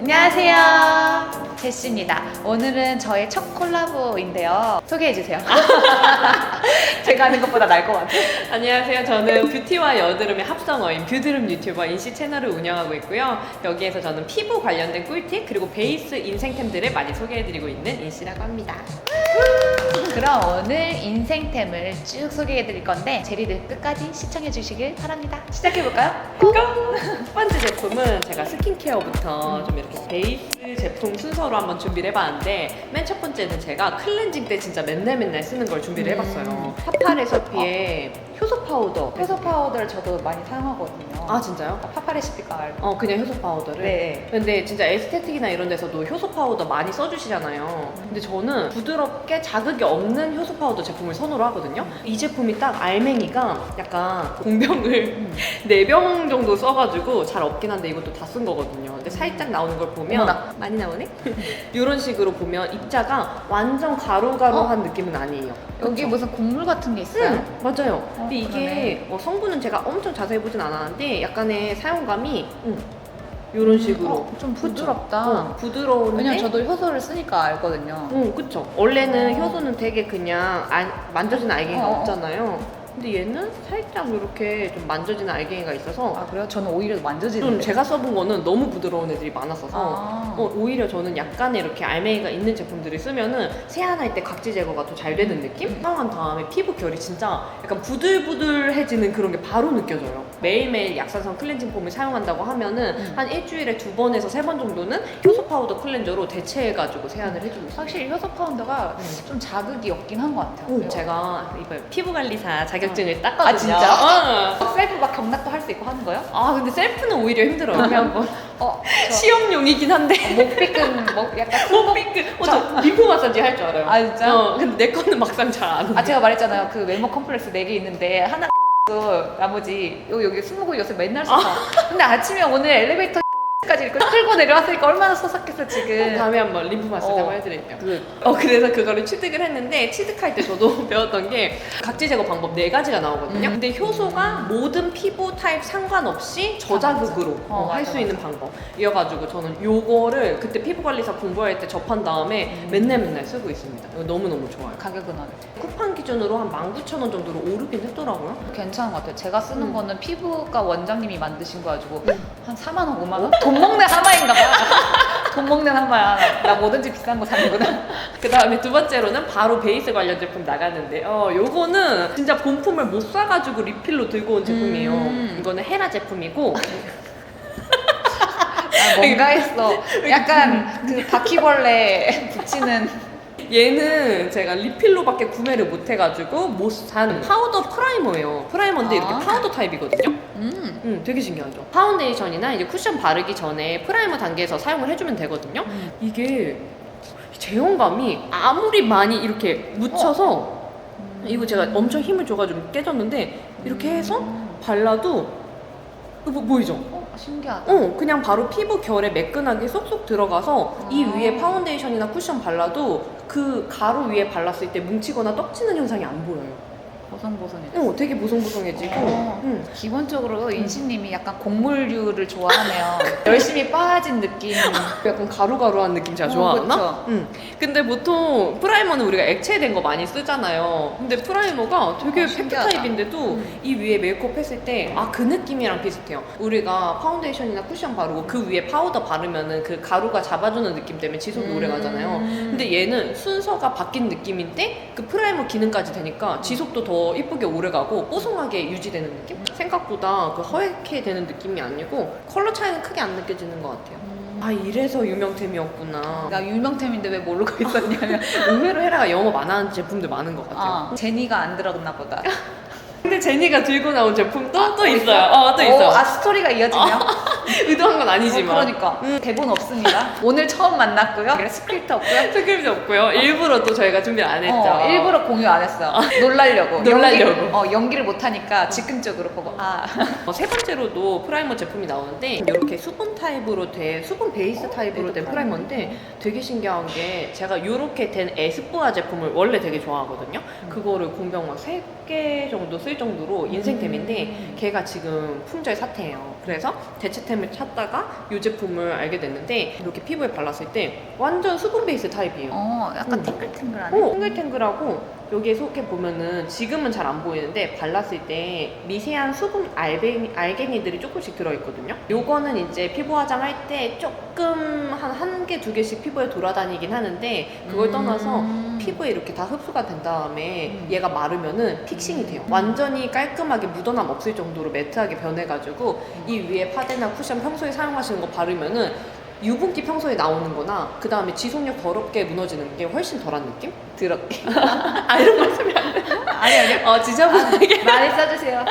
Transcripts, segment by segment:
안녕하세요. 제시입니다. 오늘은 저의 첫 콜라보인데요. 소개해주세요. 제가 하는 것보다 나을 것 같아요. 안녕하세요. 저는 뷰티와 여드름의 합성어인 뷰드름 유튜버 인씨 채널을 운영하고 있고요. 여기에서 저는 피부 관련된 꿀팁 그리고 베이스 인생템들을 많이 소개해드리고 있는 인씨라고 합니다. 그럼 오늘 인생템을 쭉 소개해 드릴 건데 제리들 끝까지 시청해 주시길 바랍니다. 시작해 볼까요? 첫 번째 제품은 제가 스킨케어부터 좀 이렇게 베이스 제품 순서로 한번 준비를 해봤는데 맨 첫 번째는 제가 클렌징 때 진짜 맨날 맨날 쓰는 걸 준비를 해봤어요. 파파레서피의 효소 파우더. 효소 파우더를 저도 많이 사용하거든요. 아 진짜요? 파파 레시피가 알고. 어 그냥 효소 파우더를. 네. 근데 진짜 에스테틱이나 이런 데서도 효소 파우더 많이 써주시잖아요. 근데 저는 부드럽게 자극이 없는 효소 파우더 제품을 선호를 하거든요. 이 제품이 딱 알맹이가 약간 공병을 네 병 정도 써가지고 잘 없긴 한데 이것도 다 쓴 거거든요. 근데 살짝 나오는 걸 보면 어머나. 많이 나오네? 이런 식으로 보면 입자가 완전 가루가루한 느낌은 아니에요. 여기 그쵸? 무슨 곡물 같은 게 있어요? 응, 맞아요. 어, 근데 이게. 어, 성분은 제가 엄청 자세히 보진 않았는데 약간의 사용감이 이런 식으로 어, 좀? 부드럽다. 어, 부드러운데 왜냐면 저도 효소를 쓰니까 알거든요. 응, 그쵸. 원래는 어. 효소는 되게 그냥 안, 만져지는 알갱이가 어, 어. 없잖아요. 근데 얘는 살짝 이렇게 좀 만져지는 알갱이가 있어서 아 그래요? 저는 오히려 좀 만져지는데. 제가 써본 거는 너무 부드러운 애들이 많았어서 아. 어, 오히려 저는 약간의 이렇게 알맹이가 있는 제품들을 쓰면은 세안할 때 각질 제거가 더 잘 되는 느낌? 사용한 다음에 피부 결이 진짜 약간 부들부들해지는 그런 게 바로 느껴져요. 매일매일 약산성 클렌징 폼을 사용한다고 하면은 음. 한 일주일에 두 번에서 세 번 정도는 효소 파우더 클렌저로 대체해가지고 세안을 해주고 있어요. 확실히 효소 파우더가 음. 좀 자극이 없긴 한 것 같아요. 오, 제가 이번 피부 관리사 자 격증을 땄거든요. 아, 진짜? 어. 셀프 막 경락도 할 수 있고 하는 거예요? 아 근데 셀프는 오히려 힘들어요. 그냥 뭐 어, 저 시험용이긴 한데. 목삐끈 목 약간 뽀삐크. 어, 저 림프 마사지 할 줄 알아요. 아, 진짜? 어, 근데 내 거는 막상 잘 안. 아 제가 말했잖아요. 그 외모 컴플렉스 4개 있는데 하나 고 나머지 여기 여기 스무고 요새 맨날 써서 근데 아침에 오늘 엘리베이터 까지 이렇게 끌고 내려왔으니까 얼마나 소삭했어 지금. 다음에 한번 림프 마사지 어. 한번 해드릴게요. 그 어 그래서 그거를 취득을 했는데 취득할 때 저도 배웠던 게 각질 제거 방법 네 가지가 나오거든요. 음. 근데 효소가 모든 피부 타입 상관없이 저자극으로 어, 할 맞아, 수 있는 방법. 이어가지고 저는 요거를 그때 피부 관리사 공부할 때 접한 다음에 음. 맨날 맨날 쓰고 있습니다. 이거 너무 너무 좋아요. 가격은 어때? 쿠팡 기준으로 한 19,000원 정도로 오르긴 했더라고요. 괜찮은 것 같아요. 제가 쓰는 음. 거는 피부과 원장님이 만드신 거 가지고 음. 한 4만 원, 5만 원? 돈 먹는 하마인가 봐. 돈 먹는 하마야. 나 뭐든지 비싼 거 사는구나. 그 다음에 두 번째로는 바로 베이스 관련 제품 나가는데 어 요거는 진짜 본품을 못 사가지고 리필로 들고 온 제품이에요. 음. 이거는 헤라 제품이고 아, 뭔가 했어. 약간 그 바퀴벌레 붙이는 얘는 제가 리필로밖에 구매를 못 해가지고 못 산 파우더 프라이머예요. 프라이머인데 아. 이렇게 파우더 타입이거든요. 음. 음, 되게 신기하죠. 파운데이션이나 이제 쿠션 바르기 전에 프라이머 단계에서 사용을 해주면 되거든요. 음. 이게 제형감이 아무리 많이 이렇게 묻혀서 이거 제가 엄청 힘을 줘가지고 깨졌는데 이렇게 해서 발라도 이거 보이죠? 어, 신기하다. 어, 그냥 바로 피부 결에 매끈하게 쏙쏙 들어가서 이 아. 위에 파운데이션이나 쿠션 발라도 그 가루 위에 발랐을 때 뭉치거나 떡지는 현상이 안 보여요. 보송보송해. 어, 되게 보송보송해지고. 어. 응. 기본적으로 인신님이 약간 곡물류를 좋아하면 열심히 빠진 느낌. 약간 가루가루한 느낌 제가 어, 좋아하나? 응. 근데 보통 프라이머는 우리가 액체된 거 많이 쓰잖아요. 근데 프라이머가 되게 어, 팩트 신기하다. 타입인데도 음. 이 위에 메이크업 했을 때 아 그 느낌이랑 비슷해요. 우리가 파운데이션이나 쿠션 바르고 그 위에 파우더 바르면은 그 가루가 잡아주는 느낌 때문에 지속이 오래 가잖아요. 음. 근데 얘는 순서가 바뀐 느낌인데 그 프라이머 기능까지 되니까 지속도 더 이쁘게 오래 가고 뽀송하게 유지되는 느낌? 생각보다 그 허옇게 되는 느낌이 아니고 컬러 차이는 크게 안 느껴지는 것 같아요. 아 이래서 유명템이었구나. 나 유명템인데 왜 모르고 있었냐면 의외로 헤라가 영업 안 하는 제품들 많은 것 같아요. 아, 제니가 안 들어갔나 보다. 근데 제니가 들고 나온 제품도 또또 있어요. 어, 또 있어. 오, 아 스토리가 이어지네요. 의도한 건 아니지만. 어, 그러니까 음, 대본 없습니다. 오늘 처음 만났고요. 스크립트 없고요. 스크립트 없고요. 일부러 또 저희가 준비를 안 했죠. 어, 일부러 공유 안 했어요. 놀라려고. 놀라려고. 연기, 어, 연기를 못 하니까 즉흥적으로 보고 아 어, 세 번째로도 프라이머 제품이 나오는데 이렇게 수분 타입으로 된 수분 베이스 타입으로 된 프라이머인데 되게 신기한 게 제가 이렇게 된 에스쁘아 제품을 원래 되게 좋아하거든요. 그거를 공병 막 3개 정도 쓸 정도로 인생템인데 음. 걔가 지금 품절 사태예요. 그래서 대체템을 찾다가 이 제품을 알게 됐는데 이렇게 피부에 발랐을 때 완전 수분 베이스 타입이에요. 어, 약간 음. 탱글탱글하네. 어, 탱글탱글하고 여기에 속해 보면은 지금은 잘 안 보이는데 발랐을 때 미세한 수분 알갱이, 알갱이들이 조금씩 들어있거든요. 요거는 이제 피부 화장할 때 조금 한 한 개, 두 개씩 피부에 돌아다니긴 하는데 그걸 떠나서 음. 피부에 이렇게 다 흡수가 된 다음에 음. 얘가 마르면은 픽싱이 돼요. 완전히 깔끔하게 묻어남 없을 정도로 매트하게 변해가지고 이 위에 파데나 쿠션 평소에 사용하시는 거 바르면은 유분기 평소에 나오는 거나 그 다음에 지속력 더럽게 무너지는 게 훨씬 덜한 느낌? 더럽게. 아 이런 안 돼. 아니, 아니. 어 지저분하게. 많이 써주세요.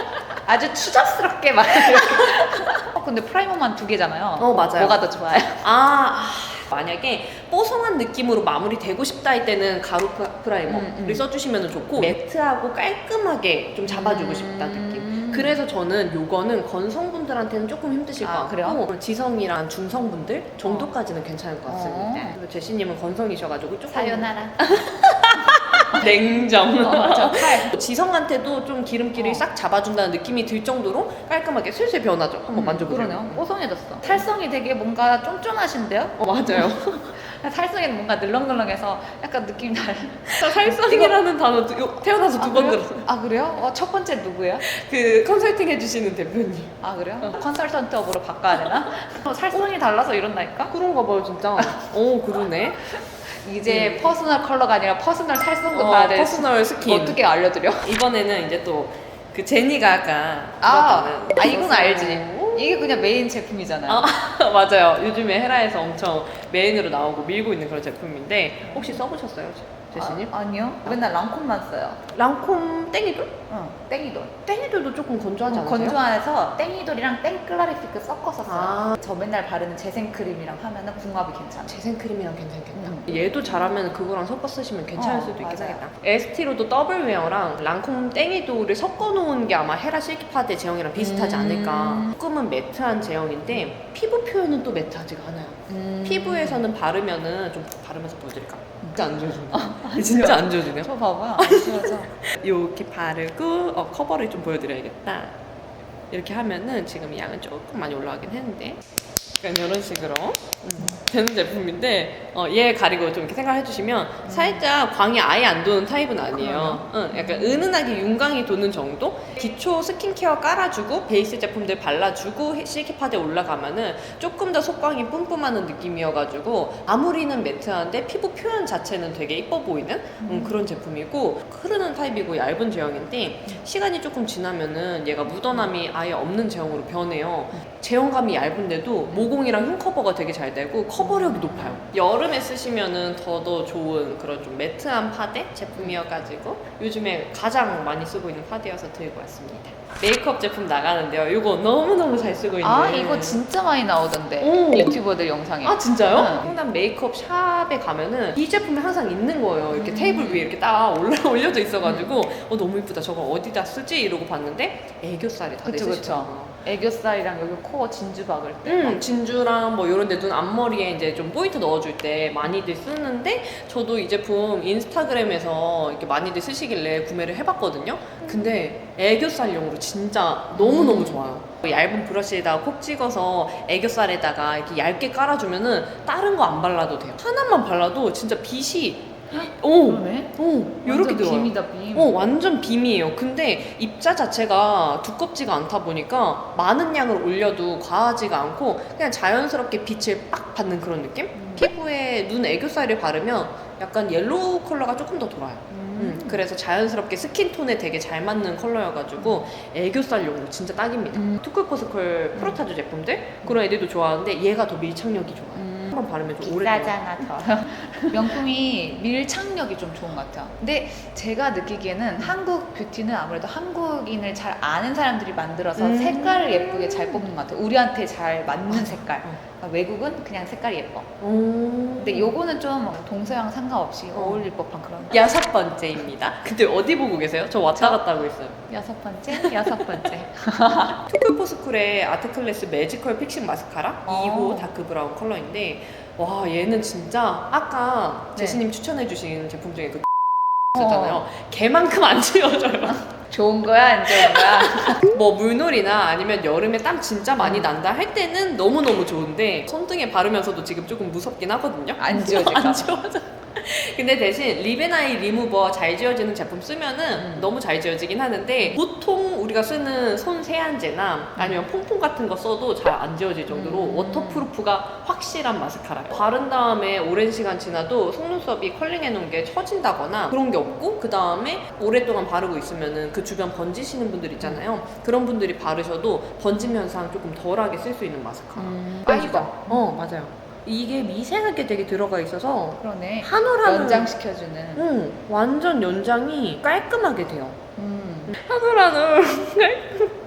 아주 추잡스럽게 막. 어, 근데 프라이머만 두 개잖아요. 어 맞아요. 뭐가 더 좋아요? 아, 아, 만약에 뽀송한 느낌으로 마무리되고 싶다 할 때는 가루 프- 프라이머를 음, 음. 써주시면 좋고 매트하고 깔끔하게 좀 잡아주고 싶다 느낌. 음. 그래서 저는 요거는 건성분들한테는 조금 힘드실 아, 것 그래요? 같고 지성이랑 중성분들 정도까지는 괜찮을 것 같습니다. 어. 그리고 제시님은 건성이셔가지고 조금 사요나라. 냉정. 어, 맞아. 칼. 지성한테도 좀 기름기를 어. 싹 잡아준다는 느낌이 들 정도로 깔끔하게 슬슬 변하죠. 한번 만져보세요. 음, 그러네요. 뽀송해졌어. 탈성이 되게 뭔가 쫀쫀하신데요? 어, 맞아요. 탈성에는 뭔가 늘렁늘렁해서 약간 느낌이 달라. 살성이라는 단어 두- 요- 태어나서 두 번 그래요? 들었어요. 아 그래요? 어, 첫 번째 누구예요? 그 컨설팅 해주시는 대표님. 아 그래요? 컨설턴트업으로 바꿔야 되나? 어, 살성이 달라서 이런다니까? 그런가 봐요, 진짜. 오, 그러네. 이제 음. 퍼스널 컬러가 아니라 퍼스널 살성도 어, 봐야 돼. 퍼스널 스킨. 어떻게 알려드려? 이번에는 이제 또 그 제니가 아까 아, 아 이건 알지. 오. 이게 그냥 메인 제품이잖아요. 아, 맞아요. 요즘에 헤라에서 엄청 메인으로 나오고 밀고 있는 그런 제품인데 혹시 써보셨어요, 제- 제시님? 아, 아니요. 맨날 랑콤만 써요. 랑콤 땡이돌? 응, 땡이돌. 땡이돌도 조금 건조하지 않으세요? 건조안에서 땡이돌이랑 땡클라리피크 섞어서 써요. 아. 저 맨날 바르는 재생크림이랑 하면은 궁합이 괜찮아. 재생크림이랑 괜찮겠다. 음. 얘도 잘하면 그거랑 섞어 쓰시면 괜찮을 어, 수도 맞아요. 하겠다. 에스티로도 더블웨어랑 랑콤 땡이도를 섞어 놓은 게 아마 헤라 실키파데 제형이랑 비슷하지 음. 않을까. 조금은 매트한 제형인데 피부 표현은 또 매트하지가 않아요. 음. 피부에서는 바르면은 좀 바르면서 보여드릴까? 진짜 안 지워준다. 진짜 안 지워주네요. 저 봐봐요. 안 지워져. 이렇게 바르고 어, 커버를 좀 보여드려야겠다. 이렇게 하면은 지금 양은 조금 많이 올라가긴 했는데 약간 이런 식으로 음, 되는 제품인데 어, 얘 가리고 좀 이렇게 생각해 주시면 살짝 광이 아예 안 도는 타입은 아니에요. 응, 약간 은은하게 윤광이 도는 정도? 기초 스킨케어 깔아주고 베이스 제품들 발라주고 실키 파데 올라가면은 조금 더 속광이 뿜뿜하는 느낌이어가지고 아무리는 매트한데 피부 표현 자체는 되게 이뻐 보이는 음, 그런 제품이고 흐르는 타입이고 얇은 제형인데 시간이 조금 지나면은 얘가 묻어남이 아예 없는 제형으로 변해요. 제형감이 얇은데도 모공이랑 흉 커버가 되게 잘 되고 커버력이 높아요. 여름에 쓰시면은 더더 좋은 그런 좀 매트한 파데 제품이어가지고 요즘에 가장 많이 쓰고 있는 파데여서 들고 왔습니다. 메이크업 제품 나가는데요. 이거 너무너무 잘 쓰고 있는 아 이거 진짜 많이 나오던데 오. 유튜버들 영상에. 아 진짜요? 응. 홍남 메이크업 샵에 가면은 이 제품이 항상 있는 거예요. 이렇게 음. 테이블 위에 이렇게 딱 올라 올려져 있어가지고 어 너무 이쁘다. 저거 어디다 쓰지 이러고 봤는데 애교살이 다 그쵸, 내쓰시더라고요. 애교살이랑 여기 코 진주 박을 때. 음, 진주랑 뭐 이런 데 눈 앞머리에 이제 좀 포인트 넣어줄 때 많이들 쓰는데 저도 이 제품 인스타그램에서 이렇게 많이들 쓰시길래 구매를 해봤거든요. 근데 애교살용으로 진짜 너무너무 좋아요. 얇은 브러쉬에다가 콕 찍어서 애교살에다가 이렇게 얇게 깔아주면은 다른 거 안 발라도 돼요. 하나만 발라도 진짜 빛이 오, 그러네. 오, 요렇게 들어요. 빔이다 빔. 어, 완전 빔이에요. 근데 입자 자체가 두껍지가 않다 보니까 많은 양을 올려도 과하지가 않고 그냥 자연스럽게 빛을 빡 받는 그런 느낌? 음. 피부에 눈 애교살을 바르면 약간 옐로우 컬러가 조금 더 돌아요. 음, 그래서 자연스럽게 스킨톤에 되게 잘 맞는 컬러여가지고 애교살용으로 진짜 딱입니다. 음. 투쿨포스컬 프로타주 제품들 그런 애들도 좋아하는데 얘가 더 밀착력이 좋아요. 음. 한번 바르면 좀 오래. 비싸잖아 더. 명품이 밀착력이 좀 좋은 것 같아요. 근데 제가 느끼기에는 한국 뷰티는 아무래도 한국인을 잘 아는 사람들이 만들어서 음. 색깔을 예쁘게 잘 뽑는 것 같아요. 우리한테 잘 맞는 색깔. 어. 그러니까 외국은 그냥 색깔이 예뻐. 오. 근데 요거는 좀 동서양 상관없이 어. 어울릴 법한 그런. 여섯 번째입니다. 근데 어디 보고 계세요? 저 왔다 저? 갔다 하고 있어요. 여섯 번째, 여섯 번째. 투쿨포스쿨의 아트 클래스 매지컬 픽싱 마스카라 어. 2호 다크 브라운 컬러인데 와 얘는 진짜 아까 네. 제시님 추천해주신 제품 중에 그 어. 잖아요 걔만큼 안 지워져요. 좋은 거야 안 좋은 거야? 뭐 물놀이나 아니면 여름에 땀 진짜 많이 음. 난다 할 때는 너무너무 좋은데 손등에 바르면서도 지금 조금 무섭긴 하거든요. 안 지워질까 봐. 안 지워져. 근데 대신 리베나이 리무버 잘 지워지는 제품 쓰면은 음. 너무 잘 지워지긴 하는데 보통 우리가 쓰는 손 세안제나 아니면 퐁퐁 같은 거 써도 잘 안 지워질 정도로 음. 워터프루프가 확실한 마스카라예요. 바른 다음에 오랜 시간 지나도 속눈썹이 컬링해 놓은 게 처진다거나 그런 게 없고 그 다음에 오랫동안 바르고 있으면은 그 주변 번지시는 분들 있잖아요. 그런 분들이 바르셔도 번짐 현상 조금 덜하게 쓸 수 있는 마스카라. 음, 파이버. 어 맞아요. 이게 미세하게 되게 들어가 있어서 그러네. 한올 한올 연장시켜주는. 응, 완전 연장이 깔끔하게 돼요. 음. 한올 한올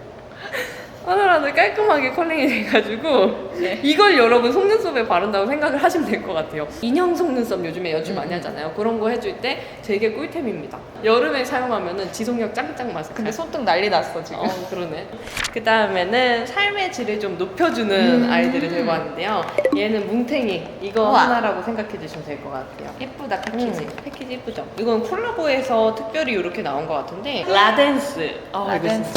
한올 깔끔하게 컬링이 돼가지고 네. 이걸 여러분 속눈썹에 바른다고 생각을 하시면 될 것 같아요. 인형 속눈썹 요즘에 연출 많이 음. 하잖아요. 그런 거 해줄 때 되게 꿀템입니다. 여름에 사용하면은 지속력 짱짱 마스카라. 근데 손등 난리 났어 지금. 어, 그러네. 그 다음에는 삶의 질을 좀 높여주는 음. 아이들을 들고 왔는데요. 얘는 뭉탱이. 이거 우와. 하나라고 생각해 주시면 될 것 같아요. 예쁘다 패키지. 음, 패키지 예쁘죠? 이건 콜라보에서 특별히 이렇게 나온 것 같은데 라덴스. 아, 라덴스.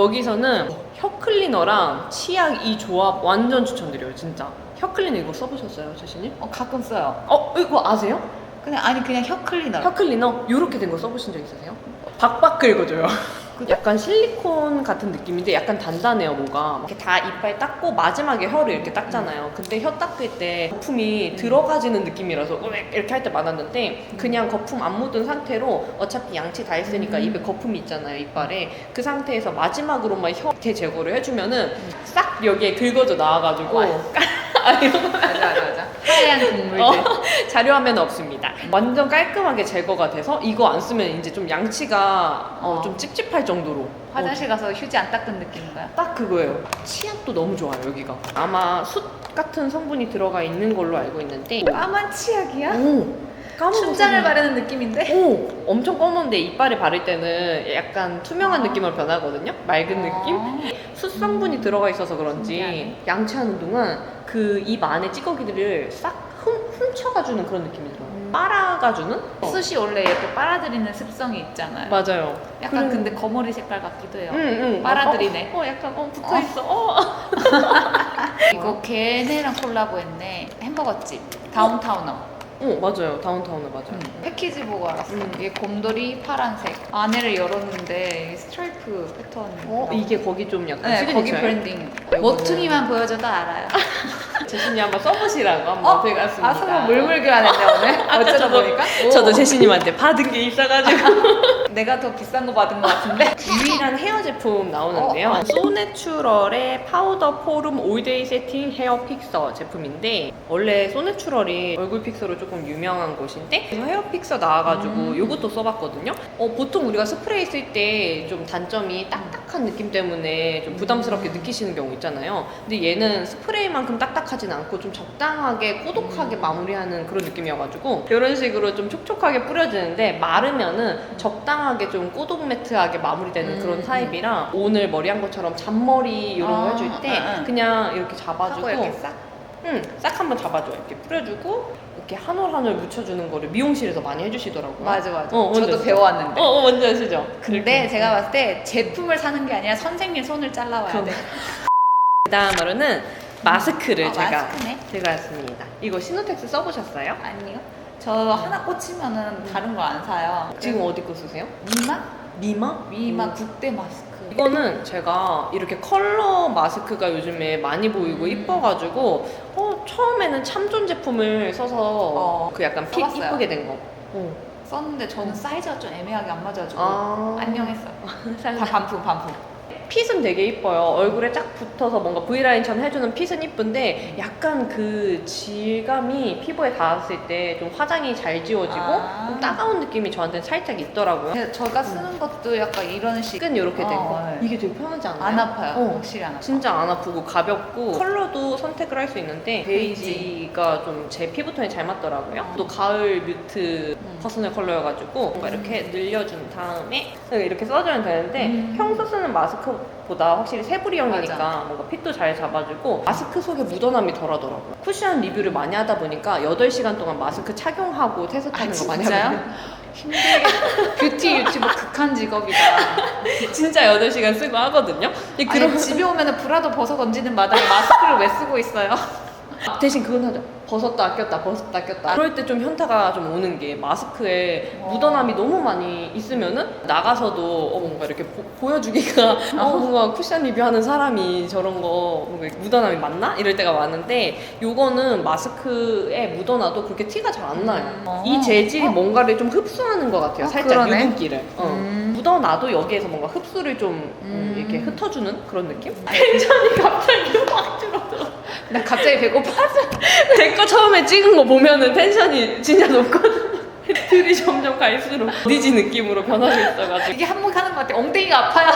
여기서는 혀 클리너랑 치약 이 조합 완전 추천드려요, 진짜. 혀 클리너 이거 써보셨어요, 자신님? 어 가끔 써요. 어, 이거 아세요? 그냥 아니 그냥 혀 클리너. 혀 클리너 이렇게 된 거 써보신 적 있으세요? 박박 긁어줘요. 약간 실리콘 같은 느낌인데 약간 단단해요 뭐가 이렇게 다 이빨 닦고 마지막에 혀를 이렇게 닦잖아요 근데 혀 닦을 때 거품이 들어가지는 느낌이라서 이렇게 할 때 많았는데 그냥 거품 안 묻은 상태로 어차피 양치 다 했으니까 음. 입에 거품이 있잖아요 이빨에 그 상태에서 마지막으로만 혀태 제거를 해주면은 싹 여기에 긁어져 나와가지고 와. 아 이거 맞아 맞아 맞아. 하얀 국물들. 어, 자료화면은 없습니다. 완전 깔끔하게 제거가 돼서 이거 안 쓰면 이제 좀 양치가 어, 어. 좀 찝찝할 정도로 화장실 가서 휴지 안 닦은 느낌인 거야? 딱 그거예요. 치약도 너무 좋아요 여기가. 아마 숯 같은 성분이 들어가 있는 걸로 알고 있는데 까만 치약이야? 오, 춘장을 바르는 느낌인데? 오, 엄청 검은데 이빨에 바를 때는 약간 투명한 아. 느낌으로 변하거든요. 맑은 느낌? 아. 숯 성분이 들어가 있어서 그런지 신기하네. 양치하는 동안 그 입 안에 찌꺼기들을 싹 훔, 훔쳐가주는 그런 느낌이 들어요. 음. 빨아가주는? 어. 숯이 원래 이렇게 빨아들이는 습성이 있잖아요. 맞아요. 약간 음. 근데 거머리 색깔 같기도 해요. 응, 응. 빨아들이네. 어, 어, 약간 어 붙어 있어. 어. 이거 걔네랑 콜라보했네. 햄버거집 다운타우너. 어, 맞아요. 다운타운은 맞아요. 음, 패키지 보고 알았어. 음. 이게 곰돌이 파란색. 안에를 열었는데 이게 스트라이프 패턴. 어, 이게 거기 좀 약간 네, 거기 시그니처예요? 브랜딩. 모퉁이만 보여줘도 알아요. 제신이 한번 써보시라고 한번 들어갔습니다 아, 서로 물물 교환했네 오늘. 어쩌다 저도- 보니까. 저도 오. 제신님한테 받은 게 있어가지고 내가 더 비싼 거 받은 것 같은데. 유일한 헤어 제품 나오는데요. 어, 어. 소내추럴의 파우더 포름 올데이 세팅 헤어 픽서 제품인데 원래 소내추럴이 얼굴 픽서로 조금 유명한 곳인데 헤어 픽서 나와가지고 음. 이것도 써봤거든요. 어, 보통 우리가 스프레이 쓸 때 좀 단점이 딱딱한 느낌 때문에 좀 부담스럽게 느끼시는 경우 있잖아요. 근데 얘는 스프레이만큼 딱딱하진 않고 좀 적당하게 꼬독하게 음. 마무리하는 그런 느낌이어가지고 이런 식으로 좀 촉촉하게 뿌려지는데 마르면은 적당 하게 좀 꼬독 매트하게 마무리되는 음, 그런 음. 타입이라 오늘 머리 한 것처럼 잔머리 이런 거 아, 해줄 때 응, 응. 그냥 이렇게 잡아주고 하고 이렇게 싹. 응, 싹 한번 잡아줘 이렇게 뿌려주고 이렇게 한 올 한 올 묻혀주는 거를 미용실에서 많이 해주시더라고요. 맞아 맞아. 어, 저도 아시죠? 배워왔는데. 어, 어, 뭔지 아시죠? 근데. 제가 봤을 때 제품을 사는 게 아니라 선생님 손을 잘라와야. 돼. 그 다음으로는 마스크를 어, 제가 마스크네. 들고 왔습니다. 이거 시노텍스 써보셨어요? 아니요. 저 하나 꽂히면은 다른 걸안 사요. 지금 어디 거 쓰세요? 미마? 미마? 미마 음. 국대 마스크. 이거는 제가 이렇게 컬러 마스크가 요즘에 많이 보이고 음. 이뻐가지고 어, 처음에는 참존 제품을 써서 어, 그 약간 핏 써봤어요. 이쁘게 된 거. 어. 썼는데 저는 사이즈가 좀 애매하게 안 맞아가지고 아. 안녕했어요. 살- 다 반품 반품. 핏은 되게 이뻐요. 얼굴에 쫙 붙어서 뭔가 V라인처럼 해주는 핏은 이쁜데 약간 그 질감이 피부에 닿았을 때 좀 화장이 잘 지워지고 아. 좀 따가운 느낌이 저한테는 살짝 있더라고요. 그래서 저가 쓰는 것도 약간 이런 식. 끈 이렇게 된 어, 거. 네. 이게 되게 편하지 않나요? 안 아파요. 어. 확실히 안 아파. 진짜 안 아프고 가볍고 컬러도 선택을 할 수 있는데 베이지가 좀 제 피부톤에 잘 맞더라고요. 또 가을 뮤트 음. 퍼스널 컬러여가지고 뭔가 음. 이렇게 늘려준 다음에 이렇게 써주면 되는데 음. 평소 쓰는 마스크 보다 확실히 세부리형이니까 뭔가 핏도 잘 잡아주고 마스크 속에 묻어남이 덜하더라고요. 쿠션 리뷰를 많이 하다 보니까 8시간 동안 마스크 착용하고 테스트하는 거 많이? 하거든요. 힘들게 뷰티 유튜버 극한 직업이다. 진짜 8시간 쓰고 하거든요. 그럼 그럼 집에 오면 브라도 벗어 던지는 마당에 마스크를 왜 쓰고 있어요? 대신 그건 하죠. 벗었다 꼈다 벗었다 꼈다. 그럴 때 좀 현타가 좀 오는 게 마스크에 어. 묻어남이 너무 많이 있으면은 나가서도 어, 뭔가 이렇게 보, 여주기가 어, 뭔가 쿠션 리뷰하는 사람이 저런 거 뭔가 묻어남이 맞나 이럴 때가 많은데 요거는 마스크에 묻어놔도 그렇게 티가 잘 안 나요. 음. 어. 이 재질이 어? 뭔가를 좀 흡수하는 것 같아요. 어, 살짝 그러네. 유분기를. 어. 음. 묻어놔도 여기에서 뭔가 흡수를 좀 음, 음. 이렇게 흩어주는 그런 느낌? 텐션이 갑자기 확 줄어들어. 나 갑자기 배고파서. 제거 처음에 찍은 거 보면은 텐션이 진짜 높거든요. 들이 점점 갈수록 니지 느낌으로 변하고 있어가지고. 이게 한몫하는 것 같아. 엉덩이가 아파요.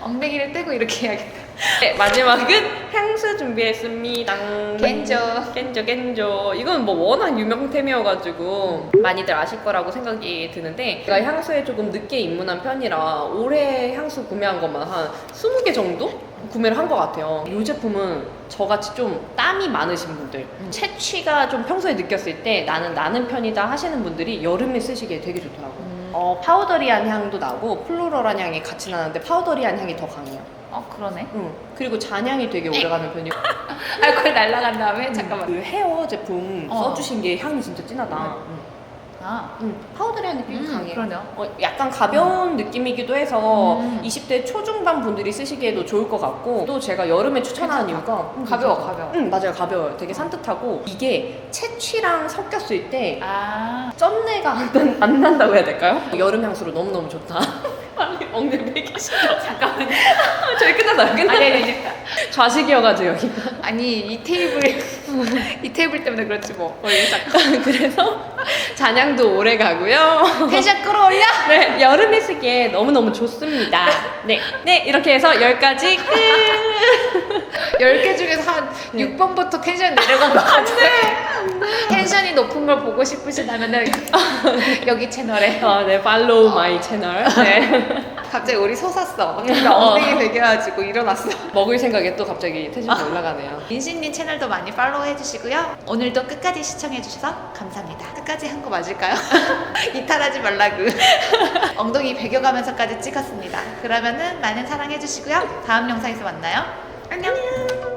엉덩이를 떼고 이렇게 해야겠다. 네, 마지막은 향수 준비했습니다. 겐조. 겐조, 겐조. 이건 뭐 워낙 유명템이어가지고 많이들 아실 거라고 생각이 드는데 제가 향수에 조금 늦게 입문한 편이라 올해 향수 구매한 것만 한 20개 정도? 구매를 한 것 같아요. 이 제품은 저같이 좀 땀이 많으신 분들, 음. 채취가 좀 평소에 느꼈을 때 나는 나는 편이다 하시는 분들이 여름에 쓰시기에 되게 좋더라고요. 음. 어, 파우더리한 향도 나고 플로럴한 향이 같이 나는데 파우더리한 향이 더 강해요. 어 그러네. 응. 그리고 잔향이 되게 오래가는 편이고 알코올 날라간 다음에 잠깐만. 그 헤어 제품 어. 써주신 게 향이 진짜 진하다. 아 응. 파우더리한 느낌이 음, 강해요. 그러네요. 어, 약간 가벼운 느낌이기도 해서 음. 20대 초중반 분들이 쓰시기에도 좋을 것 같고 또 제가 여름에 추천하는 괜찮다. 이유가 음, 가벼워, 괜찮다. 가벼워. 응 맞아요 가벼워요. 되게 산뜻하고 이게 채취랑 섞였을 때 아 쩐내가 안, 난- 안 난다고 해야 될까요? 여름 향수로 너무너무 좋다. 빨리 엉덩이 빼기 싫어. 잠깐만. 저희 끝났어요. 끝났어요. 아니 아니 아니. 좌식이어가지고 여기. 아니 이 테이블 이 테이블 때문에 그렇지 뭐. 어, 잠깐. 그래서 잔향도 오래 가고요. 텐션 끌어올려. 네, 여름에 쓰기에 너무너무 좋습니다. 네, 네, 이렇게 해서 10가지 끝! 10개 중에서 한 네. 6번부터 텐션이 내려간 것 같아. 텐션이 높은 걸 보고 싶으시다면 여기 채널에 어, 네, 팔로우 마이 채널. 네. 갑자기 우리 솟았어. 근데 엉덩이 베겨가지고 일어났어. 먹을 생각에 또 갑자기 텐션이 올라가네요. 민신님 채널도 많이 팔로우 해주시고요. 오늘도 끝까지 시청해주셔서 감사합니다. 끝까지 한 거 맞을까요? 이탈하지 말라고. 엉덩이 베겨가면서까지 찍었습니다. 그러면은 많은 사랑해주시고요. 다음 영상에서 만나요. 안녕.